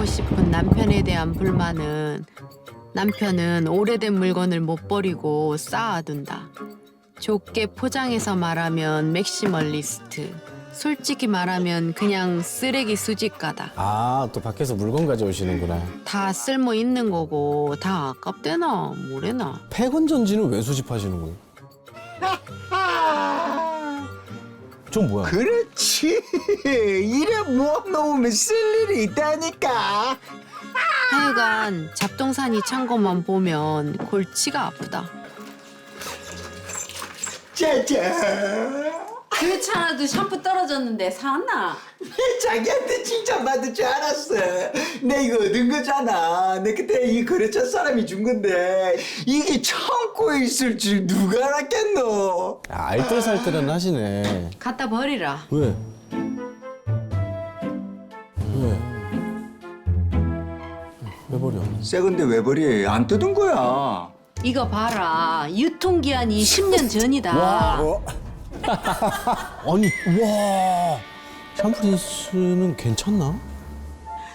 하고 싶은 남편에 대한 불만은 남편은 오래된 물건을 못 버리고 쌓아둔다. 좁게 포장해서 말하면 맥시멀리스트. 솔직히 말하면 그냥 쓰레기 수집가다. 아, 또 밖에서 물건 가져오시는구나. 다 쓸모 있는 거고 다 아깝대나 뭐래나. 폐건 전지는 왜 수집하시는 거예요? 좀 뭐야? 그렇지. 이래 모아 놓으면 쓸 일이 있다니까. 하여간 잡동사니 창고만 보면 골치가 아프다. 짜잔. 귀찮아도 샴푸 떨어졌는데 사왔나? 자기한테 칭찬받을 줄 알았어. 내 이거 얻은 거잖아. 내 그때 이 거래처 사람이 준 건데 이게 창고에 있을 줄 누가 알았겠노? 아, 알뜰살뜰은 하시네. 갖다 버리라. 왜? 왜? 왜 버려? 새 건데 왜 버리? 안 뜯은 거야. 이거 봐라. 유통기한이 10년 전이다. 어? 아니, 와. 샴푸린스는 괜찮나?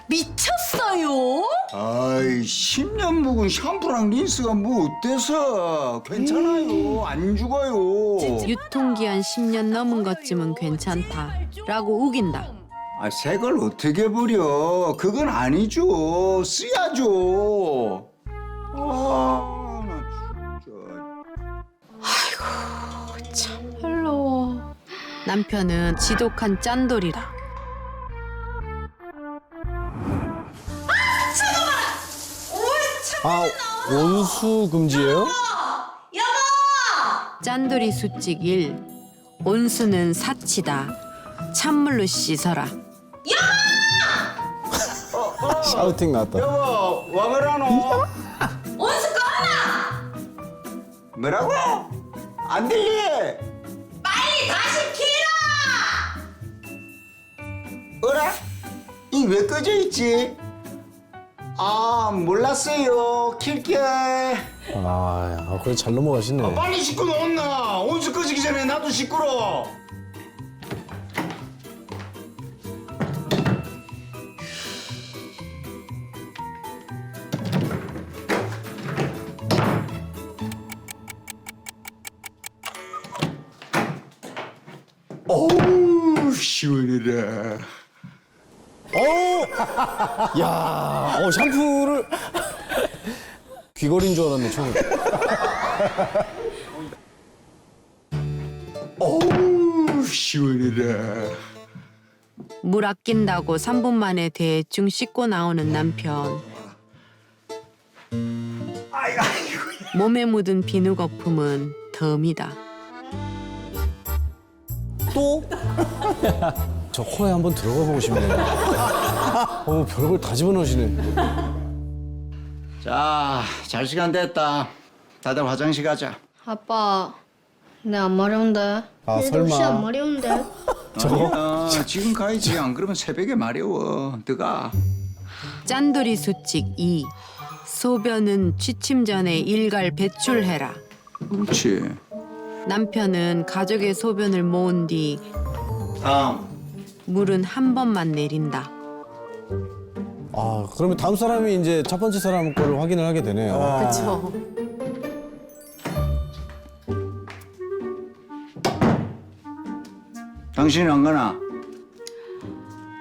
미쳤어요? 아이 10년 묵은 샴푸랑 린스가 뭐 어때서? 괜찮아요. 안 죽어요. 유통기한 10년 넘은 것쯤은 괜찮다. 라고 우긴다. 아, 새 걸 어떻게 버려? 그건 아니죠. 쓰야죠. 아, 남편은 지독한 짠돌이다. 아, 온수 금지예요? 짠돌이 수칙 1. 온수는 사치다. 찬물로 씻어라. 샤우팅 나왔다. 여보, 와 그러노? 온수 꺼라! 뭐라고? 안 들리? 어라? 이 왜 꺼져 있지? 아, 몰랐어요. 킬게. 아, 아 그래 잘 넘어가시네. 빨리 씻고 넣었나? 온수 꺼지기 전에 나도 씻고로. 야, 어 샴푸를 귀걸이인 줄 알았네 처음에. 어우 시원해라. 물 아낀다고 3분 만에 대충 씻고 나오는 남편. 아이고 아이고. 몸에 묻은 비누 거품은 덤이다. 또? 저 코에 한번 들어가 보고 싶네요. 어, 별걸 다 집어넣으시네. 자, 잘 시간 됐다. 다들 화장실 가자. 아빠, 내 안 마려운데. 아, 얘도 혹시 설마. 안 마려운데. 저거? 지금 가야지. 안 그러면 새벽에 마려워. 들어가. 짠돌이 수칙 2. 소변은 취침 전에 일갈 배출해라. 그렇지. 남편은 가족의 소변을 모은 뒤 다음. 물은 한 번만 내린다. 아, 그러면 다음 사람이 이제 첫 번째 사람 거를 확인을 하게 되네요. 그렇죠. 당신은 안 가나?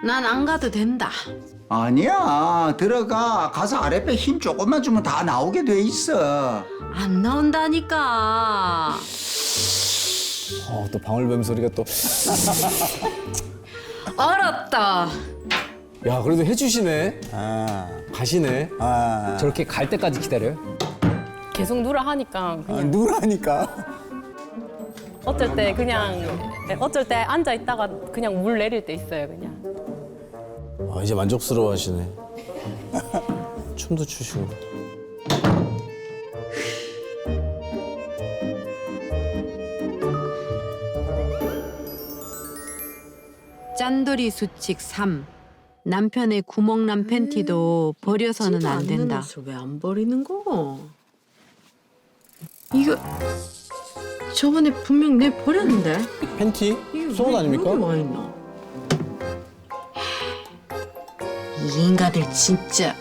난 안 가도 된다. 아니야. 들어가. 가서 아랫배 힘 조금만 주면 다 나오게 돼 있어. 안 나온다니까. 어, 또 방울뱀 소리가 또. 알았다. 야, 그래도 해주시네. 아, 가시네. 아, 저렇게 갈 때까지 기다려요? 계속 누라 하니까 아, 그냥 누라니까. 어쩔 때 그냥 네, 어쩔 때 앉아 있다가 그냥 물 내릴 때 있어요 그냥 아, 이제 만족스러워 하시네. 춤도 추시고. 짠돌이 수칙 3. 남편의 구멍난 팬티도 버려서는 안 된다. 왜안 버리는 거? 이거 저번에 분명 내 버렸는데. 팬티? 속옷 왜 아닙니까? 와 있나? 이 인간들 진짜.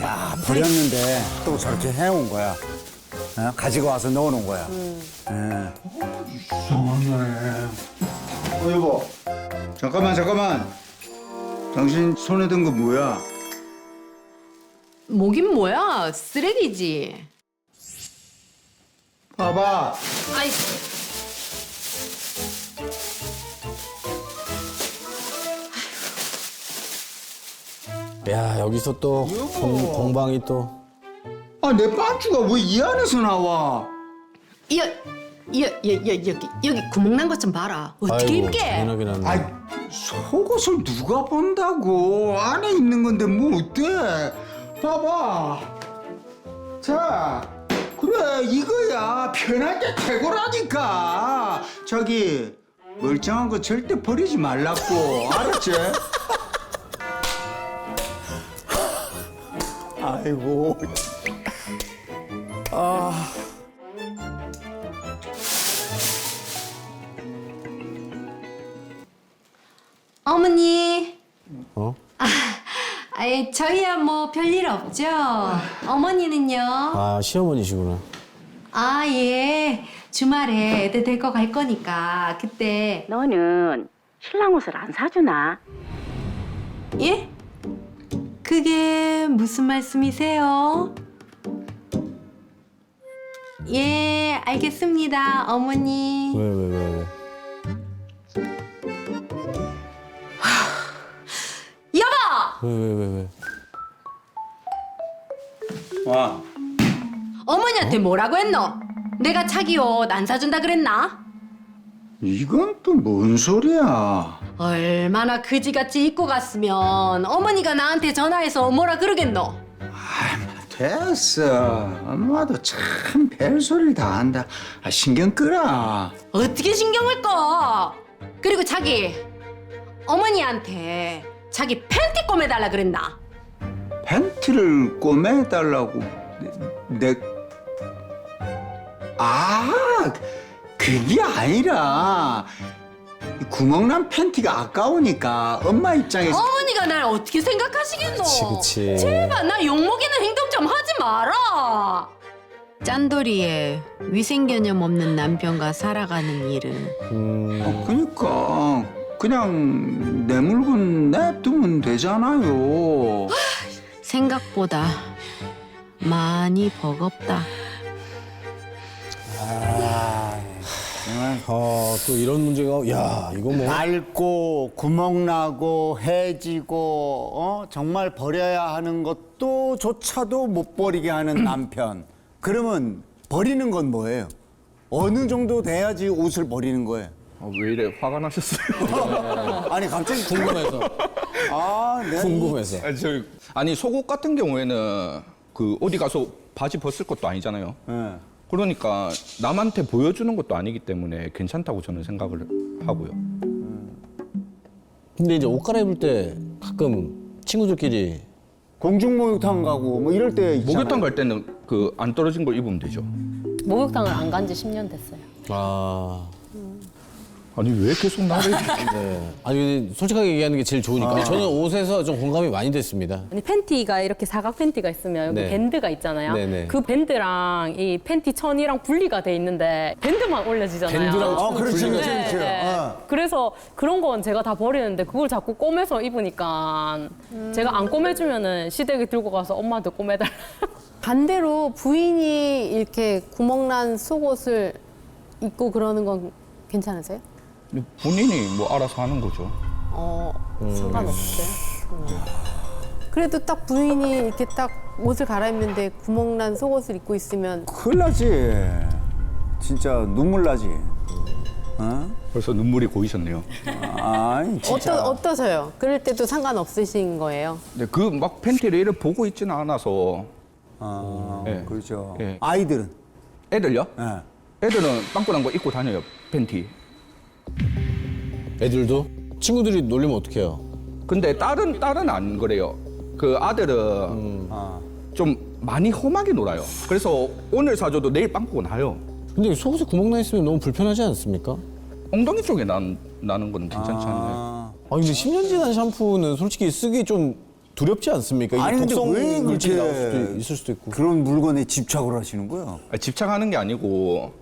야 버렸는데 또 저렇게 해온 거야. 어? 가지고 와서 넣어놓은 거야. 예. 어 여보 잠깐만 잠깐만 당신 손에 든 거 뭐야? 뭐긴 뭐야? 쓰레기지. 봐봐 아이, 야 여기서 또 공, 공방이 또 아 내 반주가 왜 이 안에서 나와? 여, 여, 여, 여, 여기, 여기 구멍 난 것 좀 봐라. 어떻게 아이고, 입게? 잔인하게 났네. 아이 속옷을 누가 본다고 안에 있는 건데 뭐 어때? 봐봐 자 그래 이거야 편한 게 최고라니까 저기 멀쩡한 거 절대 버리지 말라고 알았지? 아이고. 어머니. 어? 아이, 저희야 뭐 별일 없죠. 어머니는요? 아 시어머니시구나. 아, 예. 주말에 애들 데리고 갈 거니까 그때 너는 신랑 옷을 안 사주나? 예? 그게 무슨 말씀이세요? 예, 알겠습니다, 어머니. 왜 왜 왜 왜, 왜? 왜, 왜, 왜, 왜? 와 어머니한테 뭐라고 했노? 내가 자기 옷 안 사준다 그랬나? 이건 또 뭔 소리야? 얼마나 그지같이 입고 갔으면 어머니가 나한테 전화해서 뭐라 그러겠노? 됐어. 엄마도 참 별소리를 다 한다. 아, 신경 끄라. 어떻게 신경을 꺼? 그리고 자기 어머니한테 자기 팬티 꼬매달라 그랬나? 팬티를 꼬매달라고 내, 내... 아 그게 아니라 이 구멍난 팬티가 아까우니까 엄마 입장에서 어머니가 날 어떻게 생각하시겠노? 그치, 그치. 제발 나 욕먹이는 행동 좀 하지 마라. 짠돌이의 위생 개념 없는 남편과 살아가는 일은 음, 어, 그니까 그냥 내 물건 냅두면 되잖아요 생각보다 많이 버겁다. 아, 또 이런 문제가, 야, 이거 뭐. 낡고 구멍 나고 해지고 어? 정말 버려야 하는 것도 조차도 못 버리게 하는 남편. 그러면 버리는 건 뭐예요? 어느 정도 돼야지 옷을 버리는 거예요? 아, 왜 이래 화가 나셨어요? 아니 갑자기 궁금해서. 아, 이- 궁금해서. 아니, 저, 아니 속옷 같은 경우에는 그 어디 가서 바지 벗을 것도 아니잖아요. 예. 그러니까 남한테 보여주는 것도 아니기 때문에 괜찮다고 저는 생각을 하고요. 근데 이제 옷 갈아입을 때 가끔 친구들끼리 공중 목욕탕 가고 뭐 이럴 때 있잖아요. 목욕탕 갈 때는 그 안 떨어진 걸 입으면 되죠. 목욕탕을 안 간 지 10년 됐어요. 아, 아니 왜 계속 나를 네. 아니 솔직하게 얘기하는 게 제일 좋으니까. 저는 옷에서 좀 공감이 많이 됐습니다. 아니 팬티가 이렇게 사각 팬티가 있으면 여기 네. 밴드가 있잖아요. 네네. 그 밴드랑 이 팬티 천이랑 분리가 돼 있는데 밴드만 올려지잖아요. 밴드랑 어, 그렇지, 분리가 그렇지, 그렇지. 네. 어. 그래서 그런 건 제가 다 버리는데 그걸 자꾸 꼬매서 입으니까 제가 안 꼬매주면은 시댁에 들고 가서 엄마한테 꼬매달라. 반대로 부인이 이렇게 구멍난 속옷을 입고 그러는 건 괜찮으세요? 본인이 뭐 알아서 하는 거죠. 어, 상관없어요. 음. 그래도 딱 부인이 이렇게 딱 옷을 갈아입는데 구멍난 속옷을 입고 있으면 큰일 나지. 진짜 눈물 나지. 어? 벌써 눈물이 고이셨네요. 아이, 진짜. 어떠, 어떠세요? 그럴 때도 상관없으신 거예요? 근데 그 막 팬티를 이렇게 보고 있지는 않아서 아, 예. 그렇죠. 예. 아이들은? 애들요? 예. 애들은 빵꾸난 거 입고 다녀요 팬티. 애들도 친구들이 놀리면 어떡해요? 근데 딸은 딸은 안 그래요. 그 아들은 아. 좀 많이 험하게 놀아요. 그래서 오늘 사줘도 내일 빵꾸가 나요. 근데 속옷에 구멍 나 있으면 너무 불편하지 않습니까? 엉덩이 쪽에 난, 나는 거는 괜찮지 않나요? 아, 아니 근데 10년 지난 샴푸는 솔직히 쓰기 좀 두렵지 않습니까? 이게 아니 근데 독성 왜 물질이 나올 수도 그렇게 있을 수도 있고. 그런 물건에 집착을 하시는 거예요? 아니, 집착하는 게 아니고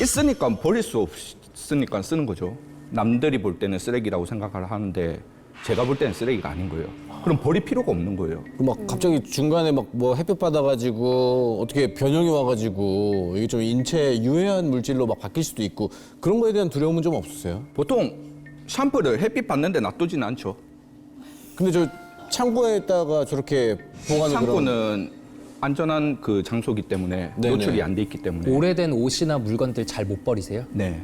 있으니까 버릴 수 없으니까 쓰는 거죠. 남들이 볼 때는 쓰레기라고 생각을 하는데 제가 볼 때는 쓰레기가 아닌 거예요. 그럼 버릴 필요가 없는 거예요. 막 갑자기 중간에 막 뭐 햇볕 받아가지고 어떻게 변형이 와가지고 이게 좀 인체에 유해한 물질로 막 바뀔 수도 있고 그런 거에 대한 두려움은 좀 없으세요? 보통 샴푸를 햇빛 받는데 놔두지는 않죠. 근데 저 창고에다가 저렇게 보관을 창고는 안전한 그 장소기 때문에 네네. 노출이 안 돼 있기 때문에. 오래된 옷이나 물건들 잘 못 버리세요? 네.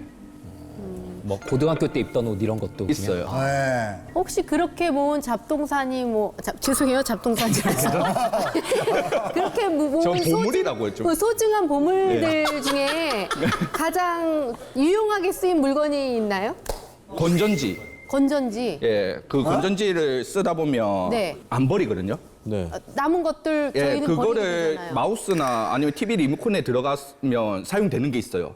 뭐 고등학교 때 입던 옷 이런 것도 그냥? 있어요. 네. 혹시 그렇게 모은 잡동사니 뭐 잡- 죄송해요 잡동사니라서 그렇게 모- 저 모은 보물이라고 했죠. 그 소중한 보물들 중에 가장 유용하게 쓰인 물건이 있나요? 건전지. 건전지 예, 그 건전지를 쓰다 보면 네. 안 버리거든요. 네. 어, 남은 것들 예, 저희는 버리면 그거를 되잖아요. 마우스나 아니면 TV 리모컨에 들어가면 사용되는 게 있어요.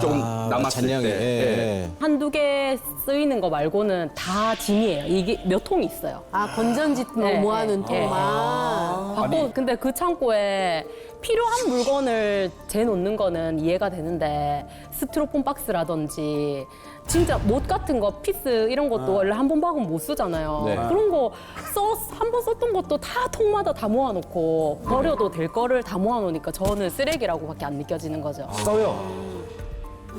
조금 남았을 잔량이, 때. 예, 예. 예. 한두 개 쓰이는 거 말고는 다 짐이에요. 이게 몇 통이 있어요. 아 건전지 뭐 네, 모아놓은 네, 통만 받고 근데 그 창고에 필요한 물건을 재놓는 거는 이해가 되는데 스티로폼 박스라든지 진짜 못 같은 거 피스 이런 것도 원래 한 번 박으면 못 쓰잖아요. 네. 그런 거써한 번 썼던 것도 다 통마다 다 모아놓고 버려도 될 거를 다 모아놓으니까 저는 쓰레기라고밖에 안 느껴지는 거죠. 써요.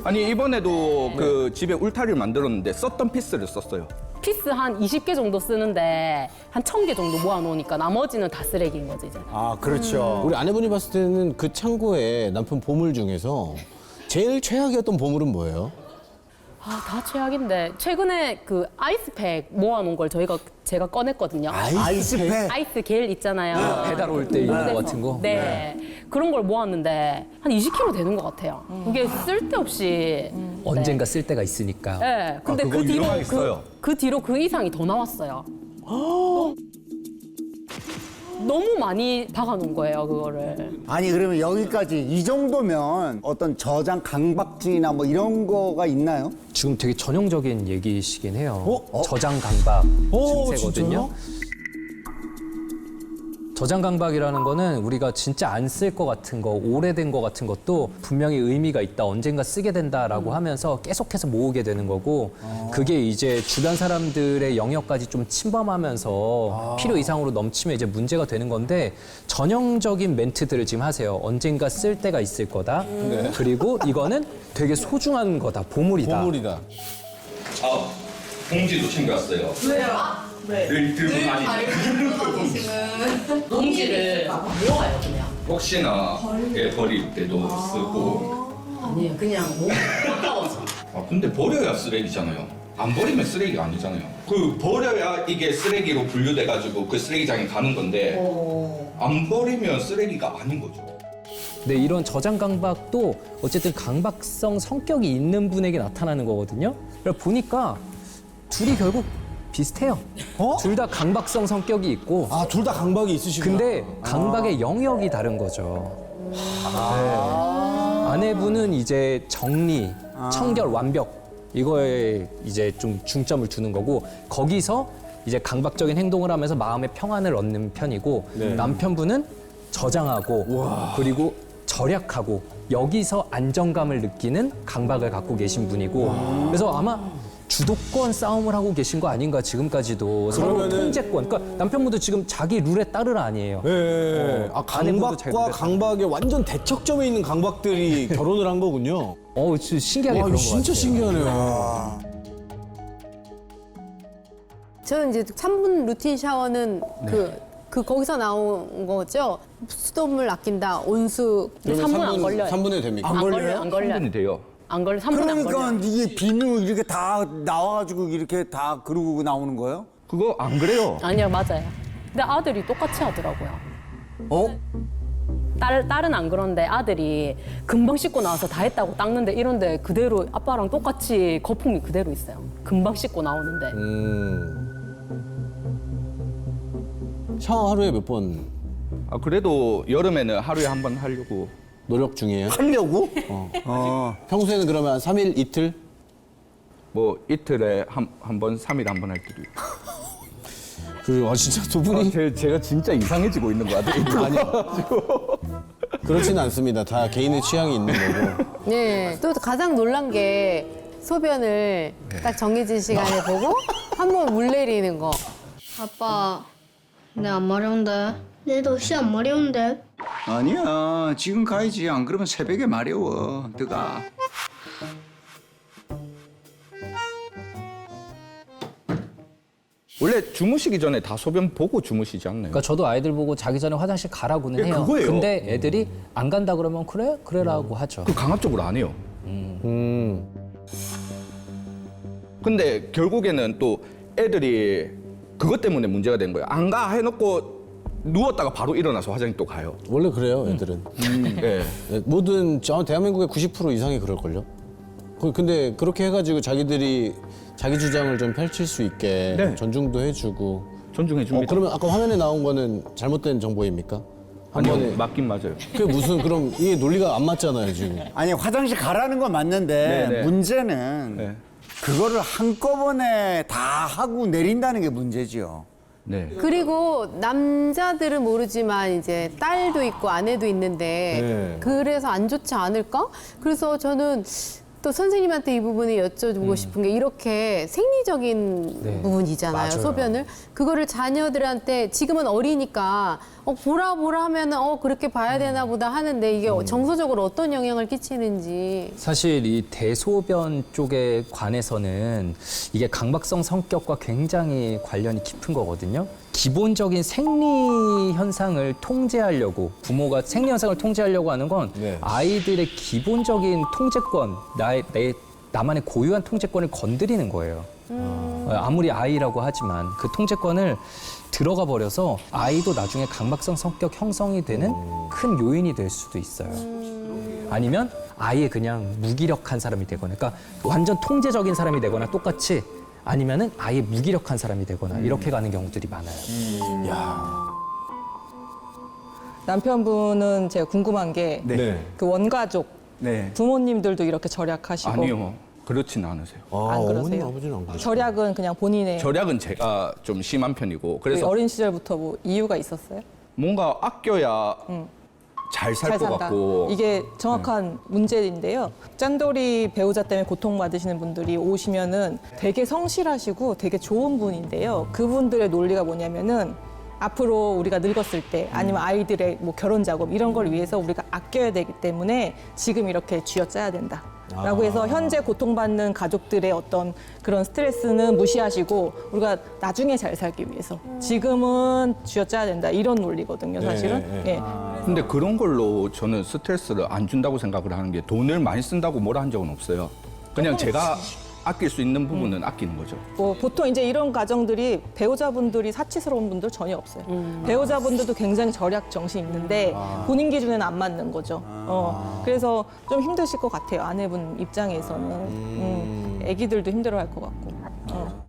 아니 이번에도 그 집에 울타리를 만들었는데 썼던 피스를 썼어요. 피스 한 20개 정도 쓰는데 한 1000개 정도 모아놓으니까 나머지는 다 쓰레기인 거지 이제. 아 그렇죠. 우리 아내분이 봤을 때는 그 창고에 남편 보물 중에서 제일 최악이었던 보물은 뭐예요? 아, 다 최악인데 최근에 그 아이스팩 모아놓은 걸 저희가 제가 꺼냈거든요. 아이스팩. 아이스 겔 있잖아요. 배달 올 때 이런 거 같은 거? 네. 그런 걸 모았는데 한 20kg 되는 것 같아요. 이게 쓸데없이. 언젠가 쓸 때가 있으니까. 네. 근데 그거 그 뒤로 유용하게 그, 써요. 그 뒤로 그 이상이 더 나왔어요. 너무 많이 박아놓은 거예요, 그거를. 아니 그러면 여기까지 이 정도면 어떤 저장 강박증이나 뭐 이런 거가 있나요? 지금 되게 전형적인 얘기시긴 해요. 어? 저장 강박 어, 증세거든요. 저장 강박이라는 거는 우리가 진짜 안 쓸 것 같은 거, 오래된 거 같은 것도 분명히 의미가 있다, 언젠가 쓰게 된다라고 하면서 계속해서 모으게 되는 거고, 그게 이제 주변 사람들의 영역까지 좀 침범하면서 필요 이상으로 넘치면 이제 문제가 되는 건데, 전형적인 멘트들을 지금 하세요. 언젠가 쓸 때가 있을 거다. 그리고 이거는 되게 소중한 거다, 보물이다. 보물이다. 아, 봉지도 챙겨왔어요. 왜요? 네. 늘 들고 다니는. 봉지를 모아요, 그냥. 혹시나 예, 버릴 때도 쓰고. 아니에요, 그냥 뭐 아까워서. 아, 근데 버려야 쓰레기잖아요. 안 버리면 쓰레기가 아니잖아요. 그 버려야 이게 쓰레기로 분류돼 가지고 그 쓰레기장에 가는 건데 안 버리면 쓰레기가 아닌 거죠. 네, 이런 저장 강박도 어쨌든 강박성 성격이 있는 분에게 나타나는 거거든요. 그래서 보니까 둘이 결국 비슷해요. 둘다 강박성 성격이 있고, 아 둘 다 강박이 있으시구나. 근데 강박의 영역이 다른 거죠. 네. 아내분은 이제 정리, 청결, 완벽. 이거에 이제 좀 중점을 두는 거고 거기서 이제 강박적인 행동을 하면서 마음의 평안을 얻는 편이고 남편분은 저장하고 그리고 절약하고 여기서 안정감을 느끼는 강박을 갖고 계신 분이고. 그래서 아마 주도권 싸움을 하고 계신 거 아닌가 지금까지도 서로 그러면은- 통제권 그러니까 남편분도 지금 자기 룰에 따르라 아니에요. 예. 아 아내분도 잘 강박과. 강박의 완전 대척점에 있는 강박들이 결혼을 한 거군요. 어, 진짜 신기하게 와 그런 이거 거 진짜 같아요. 신기하네요. 저는 이제 3분 루틴 샤워는 네. 그, 그 거기서 나온 거죠. 수돗물 아낀다, 온수. 근데 3분 안 걸려요. 3분에 됩니까? 안 걸려요? 안 걸려요. 3분이 돼요. 안 걸려. 3분 안 그러니까 걸려. 이게 비누 이렇게 다 나와가지고 이렇게 다 그러고 나오는 거예요? 그거 안 그래요. 아니요, 맞아요. 근데 아들이 똑같이 하더라고요. 어? 딸, 딸은 안 그런데 아들이 금방 씻고 나와서 다 했다고 닦는데 이런데 그대로 아빠랑 똑같이 거품이 그대로 있어요. 금방 씻고 나오는데. 음. 샤워 하루에 몇 번 아, 그래도 여름에는 하루에 한 번 하려고. 노력 중이에요? 하려고? 어. 평소에는 그러면 한 3일 이틀? 뭐 이틀에 한 한 번, 삼일에 한 번 할 때도 있고. 그, 아, 진짜 두 분이. 제, 제가 진짜 이상해지고 있는 것 같아요. 아니요. 그렇지는 않습니다. 다 개인의 취향이 있는 거고. 네. 또 가장 놀란 게 소변을 딱 정해진 시간에 보고 한 번 물 내리는 거. 아빠, 내 안 마려운데. 내도 시안 마려운데. 아니야 지금 가야지 안 그러면 새벽에 마려워 너가 원래 주무시기 전에 다 소변 보고 주무시지 않나요? 그러니까 저도 아이들 보고 자기 전에 화장실 가라고는 예, 해요. 그거예요. 근데 애들이 안 간다 그러면 그래 그래라고 하죠. 그 강압적으로 안 해요. 음. 근데 결국에는 또 애들이 그것 때문에 문제가 된 거예요. 안 가 해놓고 누웠다가 바로 일어나서 화장실 또 가요. 원래 그래요, 애들은. 네. 네, 모든 저 대한민국의 90% 이상이 그럴 걸요. 그- 근데 그렇게 해가지고 자기들이 자기 주장을 좀 펼칠 수 있게 네. 존중도 해주고. 존중해 어, 줍니다. 그러면 아까 화면에 나온 거는 잘못된 정보입니까? 한 아니요, 번에 맞긴 맞아요. 그게 무슨 그럼 이게 논리가 안 맞잖아요 지금. 아니 화장실 가라는 건 맞는데 네 네. 문제는 네. 그거를 한꺼번에 다 하고 내린다는 게 문제지요. 네. 그리고 남자들은 모르지만 이제 딸도 있고 아내도 있는데 네. 그래서 안 좋지 않을까? 그래서 저는 또 선생님한테 이 부분을 여쭤보고 싶은 게 이렇게 생리적인 네. 부분이잖아요 맞아요. 소변을 그거를 자녀들한테 지금은 어리니까 어 보라 보라 하면은 어 그렇게 봐야 되나 보다 하는데 이게 정서적으로 어떤 영향을 끼치는지 사실 이 대소변 쪽에 관해서는 이게 강박성 성격과 굉장히 관련이 깊은 거거든요. 기본적인 생리 현상을 통제하려고 부모가 생리 현상을 통제하려고 하는 건 네. 아이들의 기본적인 통제권, 나의 내 나만의 고유한 통제권을 건드리는 거예요. 어, 아무리 아이라고 하지만 그 통제권을 들어가 버려서 아이도 나중에 강박성 성격 형성이 되는 큰 요인이 될 수도 있어요. 아니면 아예 그냥 무기력한 사람이 되거나, 그러니까 완전 통제적인 사람이 되거나 똑같이 아니면은 아예 무기력한 사람이 되거나 이렇게 가는 경우들이 많아요. 남편분은 제가 궁금한 게 그 네. 원가족 네. 부모님들도 이렇게 절약하시고 아니요. 그렇진 않으세요. 아, 안 그러세요? 아버지는 안 그러죠. 절약은 그냥 본인의 절약은 제가 좀 심한 편이고 그 그래서 어린 시절부터 뭐 이유가 있었어요? 뭔가 아껴야 잘 살 잘 것 산다. 같고 이게 정확한 문제인데요. 짠돌이 배우자 때문에 고통받으시는 분들이 오시면은 되게 성실하시고 되게 좋은 분인데요. 그분들의 논리가 뭐냐면은 앞으로 우리가 늙었을 때 아니면 아이들의 뭐 결혼 작업 이런 걸 위해서 우리가 아껴야 되기 때문에 지금 이렇게 쥐어짜야 된다. 라고 해서 현재 고통받는 가족들의 어떤 그런 스트레스는 무시하시고 우리가 나중에 잘 살기 위해서 지금은 쥐어짜야 된다. 이런 논리거든요 사실은. 네, 예. 근데 그런 걸로 저는 스트레스를 안 준다고 생각을 하는 게 돈을 많이 쓴다고 뭐라 한 적은 없어요. 그냥 제가 아낄 수 있는 부분은 아끼는 거죠. 뭐 보통 이제 이런 가정들이 배우자분들이 사치스러운 분들 전혀 없어요. 배우자분들도 굉장히 절약 정신 있는데 본인 기준에는 안 맞는 거죠. 어, 그래서 좀 힘드실 것 같아요. 아내분 입장에서는. 음, 아기들도 힘들어할 것 같고.